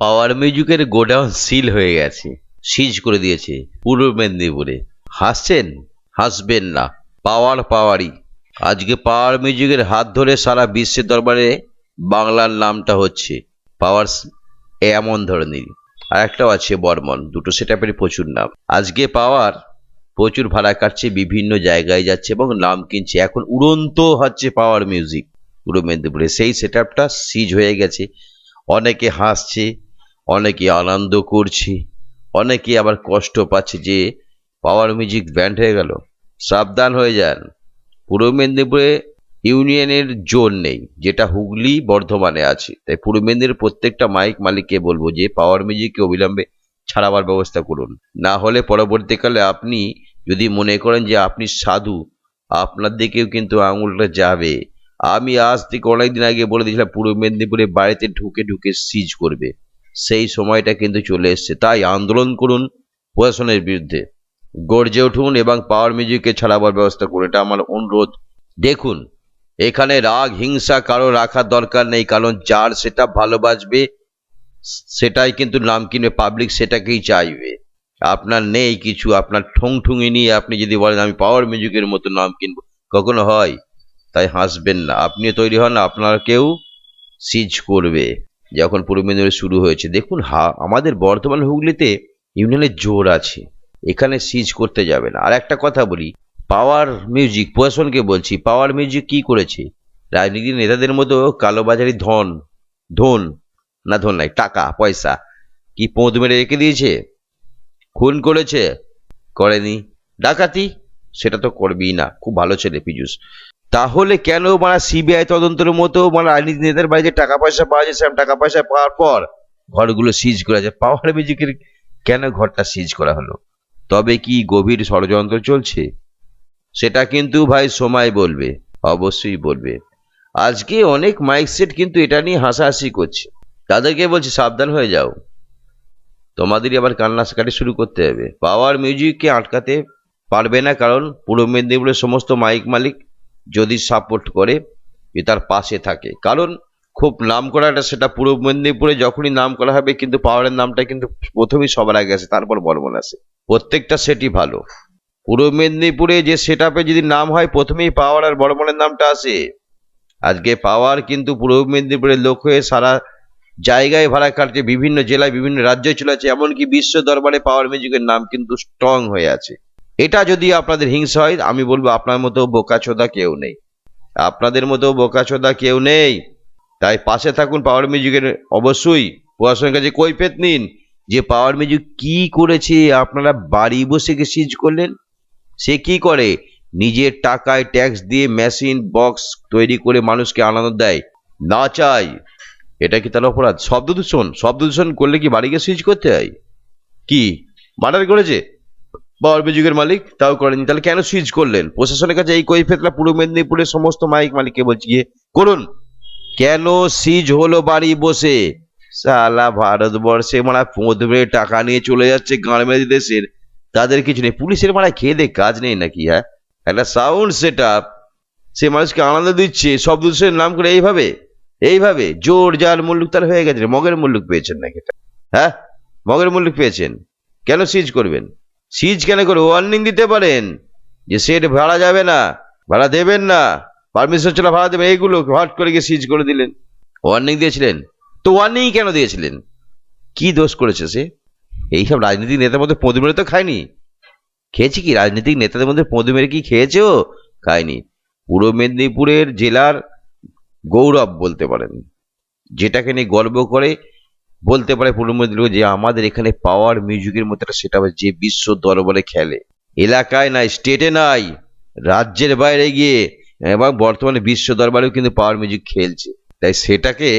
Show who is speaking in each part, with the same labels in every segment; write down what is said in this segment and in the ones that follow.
Speaker 1: পাওয়ার মিউজিকের godown seal হয়ে গেছে। সিজ করে দিয়েছে পূর্ব মেদিনীপুরে। হাসছেন? হাসবেন না। পাওয়ার পাওয়ারই। আজকে পাওয়ার মিউজিকের হাত ধরে সারা বিশ্বের দরবারে বাংলার নামটা হচ্ছে পাওয়ার এমন ধরনের। আর একটাও আছে বর্মন। দুটো সেটাপেরই প্রচুর নাম। আজকে পাওয়ার প্রচুর ভাড়া কাটছে, বিভিন্ন জায়গায় যাচ্ছে এবং নাম কিনছে। এখন উড়ন্ত হচ্ছে পাওয়ার মিউজিক পূর্ব মেদিনীপুরে সেই সেট সিজ হয়ে গেছে। অনেকে হাসছে। অনেকে আনন্দ করছি, অনেকে আবার কষ্ট পাচ্ছে যে পাওয়ার মিউজিক ব্যান্ড হয়ে গেল। সাবধান হয়ে যান। পূর্ব মেদিনীপুরে ইউনিয়নের জোন নেই, যেটা হুগলি বর্ধমানে আছে। তাই পূর্ব মেদিনীপুরের প্রত্যেকটা মাইক মালিককে বলব যে পাওয়ার মিউজিককে অবিলম্বে ছাড়াবার ব্যবস্থা করুন। না হলে পরবর্তীকালে আপনি যদি মনে করেন যে আপনি সাধু, আপনার দিকেও কিন্তু আঙুলটা যাবে। আমি আজ থেকে অনেকদিন আগে বলে দিয়েছিলাম, পূর্ব মেদিনীপুরে বাড়িতে ঢুকে ঢুকে সিজ করবে। সেই সময়টা কিন্তু চলে এসছে। তাই আন্দোলন করুন প্রশাসনের বিরুদ্ধে। গর্জে উঠুন এবং পাওয়ার মিউজিককে ছাড়াবার ব্যবস্থা করুন। এটা আমার অনুরোধ। দেখুন, এখানে রাগ, হিংসা কারও রাখার দরকার নেই, কারণ যার সেটা ভালো বাজবে সেটাই কিন্তু নাম কিনবে পাবলিক সেটাকেই চাইবে। আপনার নেই কিছু, আপনার ঠুং ঠুঙি নিয়ে আপনি যদি বলেন, আমি পাওয়ার মিউজিকের মতো নাম কিনবো। কখনো হয়। তাই হাসবেন না। আপনি তৈরি হন, আপনার কেউ সিজ করবে। যখন পূর্ব মেদিনীপুরে শুরু হয়েছে, দেখুন হা, আমাদের বর্তমান হুগলিতে ইউনিয়নের জোর আছে। এখানে সিজ করতে যাবে না। আর একটা কথা বলি পাওয়ার মিউজিক প্রশাসনকে বলছি পাওয়ার মিউজিক কি করেছে? রাজনীতির নেতাদের মতো কালোবাজারি ধন ধন, না ধন নাই, টাকা, পয়সা। কি পোঁদ মেরে রেখে দিয়েছে? খুন করেছে? করেনি। ডাকাতি? সেটা তো করবেই না। খুব ভালো ছেলে, পীযুষ। তাহলে কেন মানে সিবিআই তদন্তের মতো মানে রাজনীতি নেতার বাড়িতে টাকা পয়সা পাওয়া যায় সেরকম টাকা পয়সা পাওয়ার পর ঘরগুলো সিজ করা যায়? পাওয়ার মিউজিকের কেন ঘরটা সিজ করা হলো? তবে কি গভীর ষড়যন্ত্র চলছে? সেটা কিন্তু ভাই সময় বলবে, অবশ্যই বলবে। আজকে অনেক মাইক সেট কিন্তু এটা নিয়ে হাসাহাসি করছে। তাদেরকে বলছি, সাবধান হয়ে যাও। তোমাদেরই আবার কান্নাকাটি শুরু করতে হবে। পাওয়ার মিউজিককে আটকাতে পারবে না কারণ পূর্ব মেদিনীপুরের সমস্ত মাইক মালিক যদি সাপোর্ট করে, যে তার পাশে থাকে। কারণ খুব নাম করা একটা সেটা পূর্ব মেদিনীপুরে যখনই নাম করা হবে, কিন্তু পাওয়ারের নামটা কিন্তু প্রথমেই সবার আগে আসে, তারপর বর্মন আসে। প্রত্যেকটা সেটই ভালো। পূর্ব মেদিনীপুরে যে সেট যদি নাম হয়, প্রথমেই পাওয়ার আর বর্মনের নামটা আসে। আজকে পাওয়ার কিন্তু পূর্ব মেদিনীপুরের লোক হয়ে সারা জায়গায় ভাড়া কাটছে, বিভিন্ন জেলায়, বিভিন্ন রাজ্যে চলে আছে এমনকি বিশ্ব দরবারে পাওয়ার মিউজিকের নাম কিন্তু স্ট্রং হয়ে আছে। এটা যদি আপনাদের হিংসা হয়, আমি বলব আপনার মতো বোকাচোদা কেউ নেই। আপনাদের মতো বোকাচোদা কেউ নেই। তাই পাশে থাকুন পাওয়ার মিউজিকের অবশ্যই প্রশাসনের কাছে কৈফেত নিন যে পাওয়ার মিউজিক কি করেছে, আপনারা বাড়ি বসে গিয়ে সিজ করলেন? সে কি করে? নিজের টাকায় ট্যাক্স দিয়ে মেশিন বক্স তৈরি করে মানুষকে আনন্দ দেয়, না চাই এটা কি তাহলে অপরাধ? শব্দ দূষণ? শব্দ দূষণ করলে কি বাড়িকে সুইচ করতে হয়? কি? মার্ডার করেছে? পাওয়ার মিউজিকের মালিক, তাও করেনি তাহলে কেন সুইচ করলেন? প্রশাসনের কাছে এই কৈফেতলা পূর্ব মেদিনীপুরের সমস্ত মাইক মালিককে বলছি গিয়ে করুন। কেন সিজ হলো বাড়ি বসে? সালা ভারতবর্ষে মারা পৌঁছবে, টাকা নিয়ে চলে যাচ্ছে গাঁড়মেদি দেশের। তাদের কিছু নেই। পুলিশের মারা খেয়ে দে কাজ নেই নাকি হ্যাঁ? একটা সাউন্ড সেট আপ সে মানুষকে আনন্দ দিচ্ছে, সব দূষণের নাম করে এইভাবে? এইভাবে? জোর জার মুল্লুক তার হয়ে গেছে মগের মুল্লুক পেয়েছেন নাকি? হ্যাঁ? মগের মুল্লুক পেয়েছেন। কেন সিজ করবেন? সিজ কেন করে ওয়ার্নিং দিতে পারেন? যে সেট ভাড়া যাবে না, ভাড়া দেবেন না। পারমিশন ছাড়া ভাড়া দেবেন, এইগুলো হট করে গিয়ে সিজ করে দিলেন। ওয়ার্নিং দিয়েছিলেন। তো ওয়ার্নিং কেন দিয়েছিলেন? কি দোষ করেছে সে? এইসব রাজনীতিক নেতার মধ্যে পদু মেরে তো খায়নি। খেয়েছে কি? রাজনীতিক নেতাদের মধ্যে পদু মেরে কি খেয়েছে ও? খায়নি। পূর্ব মেদিনীপুরের জেলার গৌরব বলতে পারেন। যেটাকে নিয়ে গর্ব করে বলতে পারে পূর্ব মেদিনীপুর যে আমাদের এখানে পাওয়ার মিউজিকের মতো একটা সেটা যে বিশ্ব দরবারে খেলে। এলাকায় নাই স্টেটে নাই, রাজ্যের বাইরে গিয়ে, এবং বর্তমানে বিশ্ব দরবারেও কিন্তু পাওয়ার মিউজিক খেলছে। তাই সেটাকে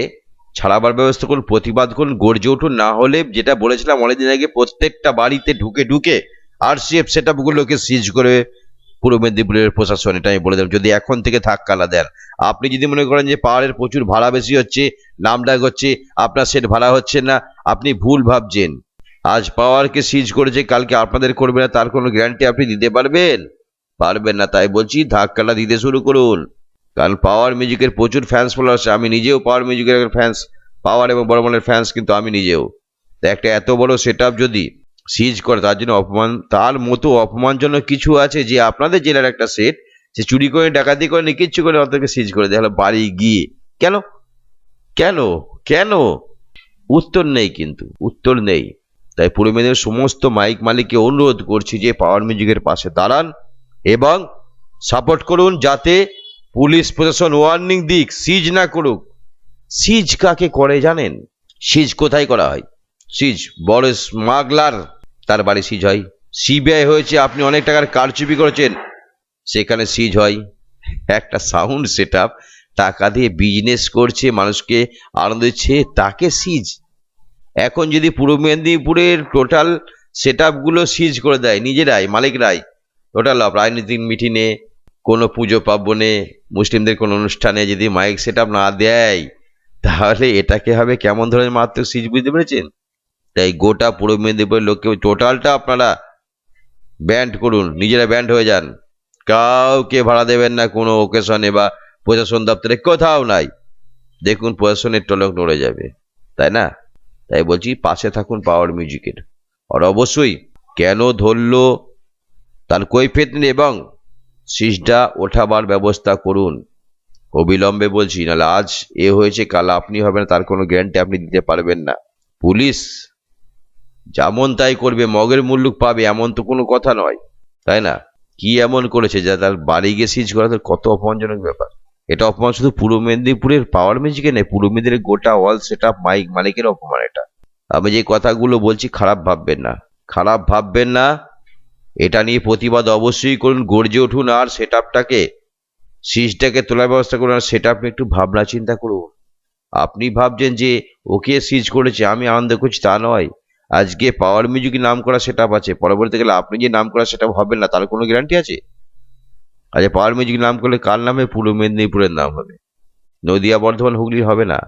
Speaker 1: ছাড়াবার ব্যবস্থা করুন, প্রতিবাদ করুন, গর্জে উঠুন, না হলে যেটা বলেছিলাম অনেকদিন আগে, প্রত্যেকটা বাড়িতে ঢুকে ঢুকে আর সি এফ সেট আপগুলোকে সিজ করে পূর্ব মেদিনীপুরের প্রশাসন, এটা আমি বলে দেব। যদি এখন থেকে ধাক্কালা দেন, আপনি যদি মনে করেন যে পাহাড়ের প্রচুর ভাড়া বেশি হচ্ছে, নাম ডাক হচ্ছে, আপনার সেট ভাড়া হচ্ছে না, আপনি ভুল ভাবছেন। আজ পাওয়ারকে সিজ করেছে, কালকে আপনাদের করবে না, তার কোনো গ্যারান্টি আপনি দিতে পারবেন? পারবেন না, তাই বলছি ধাক্কাটা দিতে শুরু করুন। কারণ পাওয়ার মিউজিকের প্রচুর ফ্যান্স ফলোয়ার আছে, আমি নিজেও পাওয়ার মিউজিকের ফ্যান্স পাওয়ার এবং বর্মনের ফ্যান্স কিন্তু আমি নিজেও। একটা এত বড় সেট যদি সিজ করে, তার জন্য অপমান, তার মতো অপমানজনক কিছু আছে যে আপনাদের জেলার একটা সেট সে চুরি করে, ডাকাতি করে নি কিচ্ছু করে ওদেরকে সিজ করে দেয়। বাড়ি গিয়ে, কেন? কেন? কেন? উত্তর নেই কিন্তু, উত্তর নেই। তাই পূর্ব মেদিনীপুরের সমস্ত মাইক মালিককে অনুরোধ করছি যে পাওয়ার মিউজিকের পাশে দাঁড়ান এবং সাপোর্ট করুন যাতে পুলিশ প্রশাসন ওয়ার্নিং দিক সিজ না করুক। সিজ কাকে করে জানেন? সিজ কোথায় করা হয়? সিজ বড় স্মাগলার তার বাড়ি সিজ হয়। সিবিআই হয়েছে, আপনি অনেক টাকার কারচুপি করেছেন। সেখানে সিজ হয়। একটা সাউন্ড সেট টাকা দিয়ে বিজনেস করছে, মানুষকে আনন্দ দিচ্ছে, তাকে সিজ। এখন যদি পূর্ব মেদিনীপুরের টোটাল সেটগুলো সিজ করে দেয়, নিজেরাই, মালিকরাই টোটাল রাজনৈতিক মিটিংয়ে, কোনো পুজো পার্বণে, মুসলিমদের কোনো অনুষ্ঠানে যদি মাইক সেট না দেয়, তাহলে এটাকে হবে কেমন ধরনের মারাত্মক সিজ, বুঝতে পেরেছেন? তাই গোটা পূর্ব মেদিনীপুরের লোককে টোটালটা আপনারা ব্যান্ড করুন, নিজেরা ব্যান্ড হয়ে যান। কাউকে ভাড়া দেবেন না কোনো ওকেশনে বা প্রশাসন দপ্তরে, কোথাও নাই। দেখুন প্রশাসনের টলক নড়ে যাবে, তাই না? তাই বলছি, পাশে থাকুন পাওয়ার মিউজিকের আর অবশ্যই কেন ধরলো, তার কৈফিয়ত নেই এবং সিজটা ওঠাবার ব্যবস্থা করুন। অবিলম্বে বলছি, নাহলে আজ এ হয়েছে, কাল আপনি হবেন, তার কোনো গ্যারান্টি আপনি দিতে পারবেন না। পুলিশ যেমন তাই করবে, মগের মুল্লুক পাবে, এমন তো কোনো কথা নয়। তাই না? কি এমন করেছে যা তার বাড়ি গিয়ে সিজ করা তার কত অপমানজনক ব্যাপার। এটা অপমান শুধু পূর্ব মেদিনীপুরের, পাওয়ার মিউজিকে নেই পূর্ব মেদিনীপুরের গোটা অল সেট আপ মাইক মালিকের অপমান এটা। আমি যে কথাগুলো বলছি, খারাপ ভাববেন না। খারাপ ভাববেন না। এটা নিয়ে প্রতিবাদ অবশ্যই করুন, গর্জে উঠুন, আর সেট আপটাকে, সিজটাকে তোলার ব্যবস্থা করুন, আর সেটা আপনি একটু ভাবনা চিন্তা করুন। আপনি ভাবছেন যে ওকে সিজ করেছে, আমি আনন্দ করছি, তা নয়। আজকে পাওয়ার মিউজিক নাম করা সেট আছে। পরবর্তীকালে আপনি যে নাম করা সেটা হবেন না, তার কোনো গ্যারান্টি আছে? আচ্ছা পাওয়ার মিউজিক নাম করলে কার নামে? পূর্ব মেদিনীপুরের নাম হবে। নদিয়া, বর্ধমান হুগলি হবে না।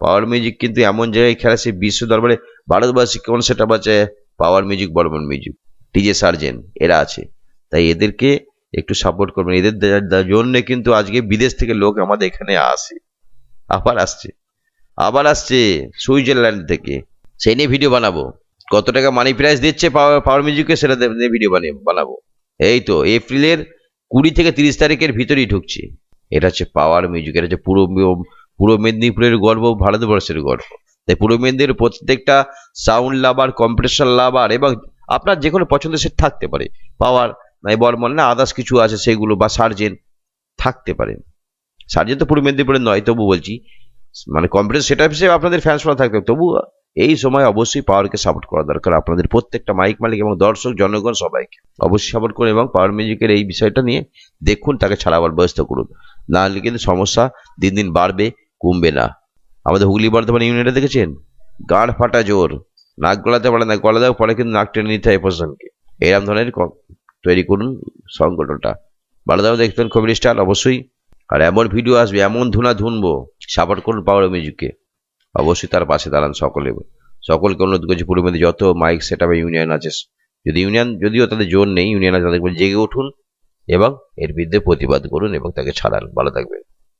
Speaker 1: পাওয়ার মিউজিক কিন্তু এমন জায়গায় খেলা, সে বিশ্ব দরবারে ভারতবাসী কোন সেট আছে? Power music Bardhaman music TJ surgeon এরা আছে। তাই এদেরকে একটু সাপোর্ট করবেন। এদের জন্য কিন্তু আজকে বিদেশ থেকে লোক আমাদের এখানে আসে। আবার আসছে। আবার আসছে সুইজারল্যান্ড থেকে। সেই নিয়ে ভিডিও বানাবো। কত টাকা মানি প্রাইস দিচ্ছে পাওয়ার পাওয়ার মিউজিকে সেটা নিয়ে ভিডিও বানিয়ে, বানাবো। এই তো, এপ্রিলের কুড়ি থেকে তিরিশ তারিখের ভিতরেই ঢুকছে। এটা হচ্ছে পাওয়ার মিউজিক এটা হচ্ছে পুরো পূর্ব মেদিনীপুরের গর্ব, ভারতবর্ষের গর্ব। তাই পূর্ব মেদিনীপুরের প্রত্যেকটা সাউন্ড লাভার কম্পিটিশন লাভার এবং আপনার যে কোনো পছন্দের সেট থাকতে পারে। পাওয়ার নাই বর্মন না আদার্স কিছু আছে সেগুলো বা সার্জেন থাকতে পারে। সার্জেন তো পূর্ব মেদিনীপুরের নয়, তবু বলছি। মানে কম্পিউটার সেট হিসেবে আপনাদের ফ্যান্স ফলো থাকবে তবু এই সময় অবশ্যই পাওয়ারকে সাপোর্ট করা দরকার। আপনাদের প্রত্যেকটা মাইক মালিক এবং দর্শক, জনগণ সবাইকে। অবশ্যই সাপোর্ট করুন এবং পাওয়ার মিউজিকের এই বিষয়টা নিয়ে দেখুন, তাকে ছাড়াবার ব্যবস্থা করুন। না হলে কিন্তু সমস্যা দিন দিন বাড়বে, কমবে না। আমাদের হুগলি বর্ধমান ইউনিটে দেখেছেন? গাঁড় ফাটা জোর। নাক গলাতে পারে না, গলা দেওয়া পরে কিন্তু নাক টেনে নিতে হয় প্রশাসনকে। এরকম ধরনের তৈরি করুন সংগঠনটা। ভালো দাও দেখতেন কমেডি স্টার। অবশ্যই আর এমন ভিডিও আসবে, এমন ধুনা ধুনবো। সাপোর্ট করুন পাওয়ার মিউজিককে অবশ্যই তার পাশে দাঁড়ান সকলে। সকলকে অনুরোধ করছি পূর্ব যত মাইক সেট ইউনিয়ন আছে, যদি ইউনিয়ন যদিও তাদের জোর নেই ইউনিয়ন আছে, তাদের জেগে উঠুন এবং এর বিরুদ্ধে প্রতিবাদ করুন এবং তাকে ছাড়ান। ভালো থাকবে